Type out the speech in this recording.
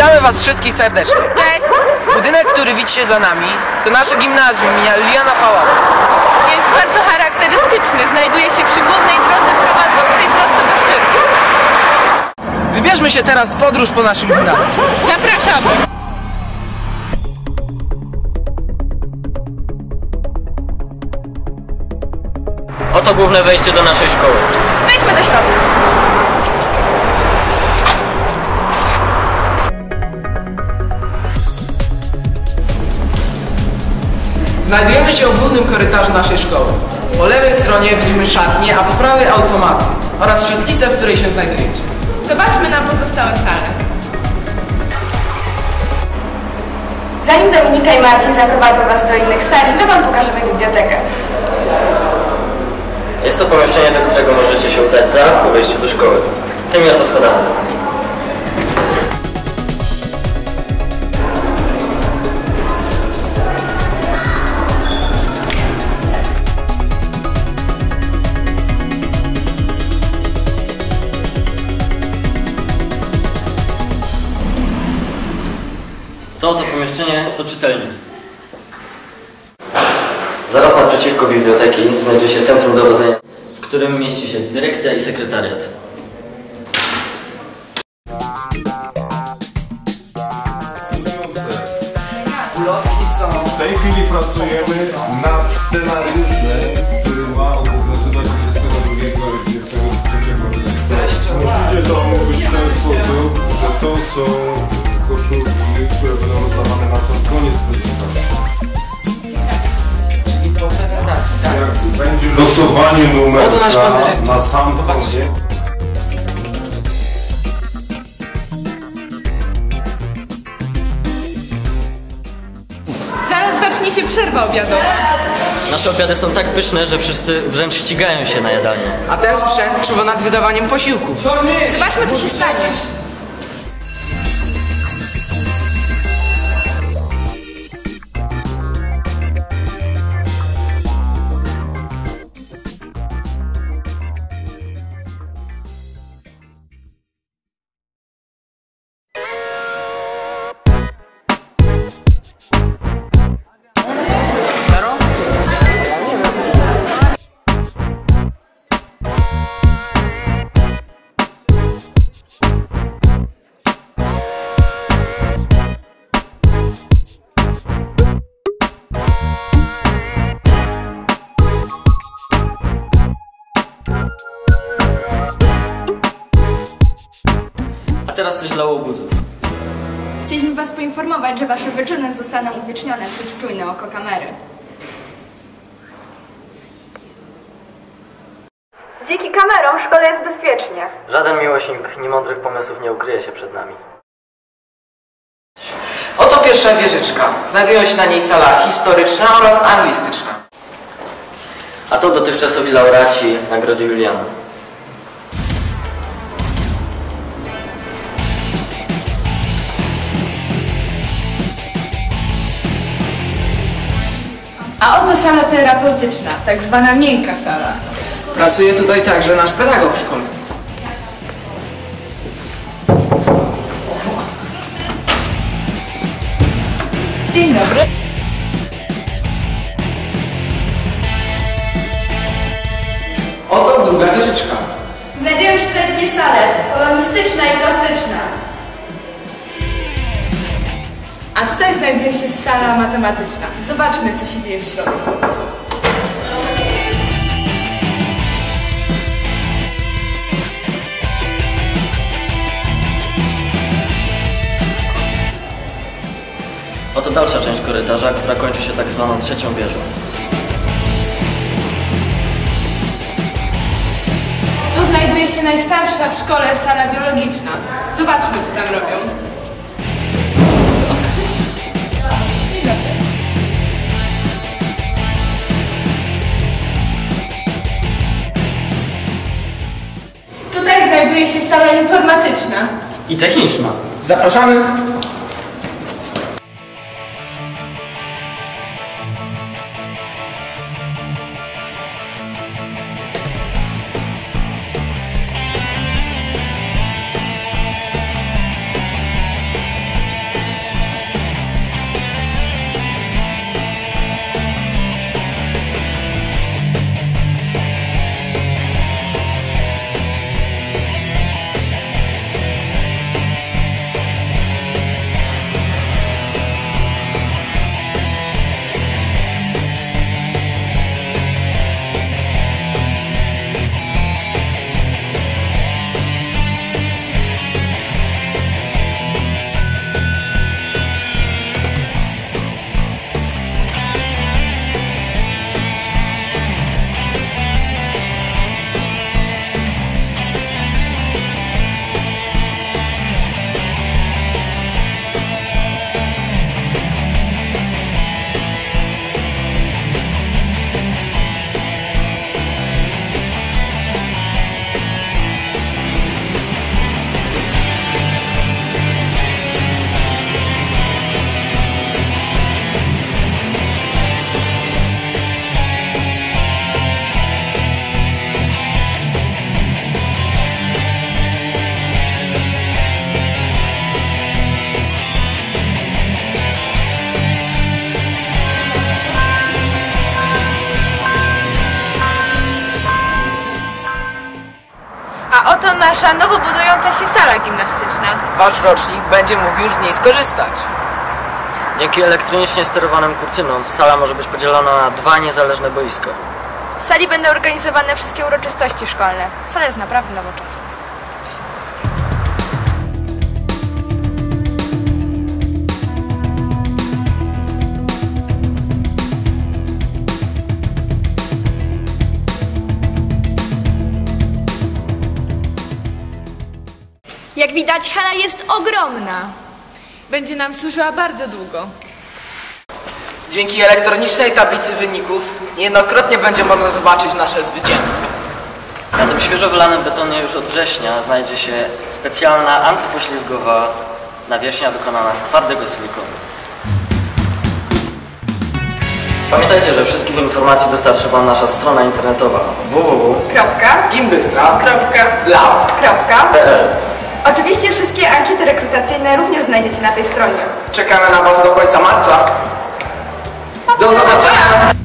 Witamy Was wszystkich serdecznie. Cześć! Budynek, który widzicie za nami, to nasze gimnazjum imienia Liliana Fałata. Jest bardzo charakterystyczny. Znajduje się przy głównej drodze prowadzącej prosto do szczytu. Wybierzmy się teraz w podróż po naszym gimnazjum. Zapraszamy! Oto główne wejście do naszej szkoły. Znajdujemy się w głównym korytarzu naszej szkoły. Po lewej stronie widzimy szatnię, a po prawej automaty oraz świetlicę, w której się znajdujecie. Zobaczmy na pozostałe sale. Zanim Dominika i Marcin zaprowadzą Was do innych sali, my Wam pokażemy bibliotekę. Jest to pomieszczenie, do którego możecie się udać zaraz po wejściu do szkoły. Tymi oto schodami. Pomieszczenie to czytelnia. Zaraz naprzeciwko biblioteki znajduje się centrum dowodzenia, w którym mieści się dyrekcja i sekretariat. W tej chwili pracujemy nad scenariuszem, losowanie Oto nasz pan dyrektor. na sam Popatrzcie. Zaraz zacznie się przerwa obiadowa. Nasze obiady są tak pyszne, że wszyscy wręcz ścigają się na jadalnię. A ten sprzęt czuwa nad wydawaniem posiłków. Zobaczmy, co się stanie. Teraz coś dla łobuzów. Chcieliśmy Was poinformować, że Wasze wyczyny zostaną uwiecznione przez czujne oko kamery. Dzięki kamerom w szkole jest bezpiecznie. Żaden miłośnik niemądrych pomysłów nie ukryje się przed nami. Oto pierwsza wieżyczka. Znajdują się na niej sala historyczna oraz anglistyczna. A to dotychczasowi laureaci Nagrody Juliana. A oto sala terapeutyczna, tak zwana miękka sala. Pracuje tutaj także nasz pedagog szkolny. Dzień dobry. Oto druga wieżyczka. Znajdują się tutaj dwie sale, polonistyczna i plastyczna. A tutaj znajduje się sala matematyczna. Zobaczmy, co się dzieje w środku. Oto dalsza część korytarza, która kończy się tak zwaną trzecią wieżą. Tu znajduje się najstarsza w szkole sala biologiczna. Zobaczmy, co tam robią. Się sala informatyczna. I techniczna. Zapraszamy. To nasza nowo budująca się sala gimnastyczna. Wasz rocznik będzie mógł już z niej skorzystać. Dzięki elektronicznie sterowanym kurtynom sala może być podzielona na dwa niezależne boiska. W sali będą organizowane wszystkie uroczystości szkolne. Sala jest naprawdę nowoczesna. Widać, hala jest ogromna. Będzie nam służyła bardzo długo. Dzięki elektronicznej tablicy wyników niejednokrotnie będzie można zobaczyć nasze zwycięstwo. Na tym świeżo wylanym betonie już od września znajdzie się specjalna antypoślizgowa nawierzchnia wykonana z twardego silikonu. Pamiętajcie, że wszystkich informacji dostarczy Wam nasza strona internetowa www.pl Gimbystra.lab.pl Oczywiście wszystkie ankiety rekrutacyjne również znajdziecie na tej stronie. Czekamy na Was do końca marca. Do zobaczenia!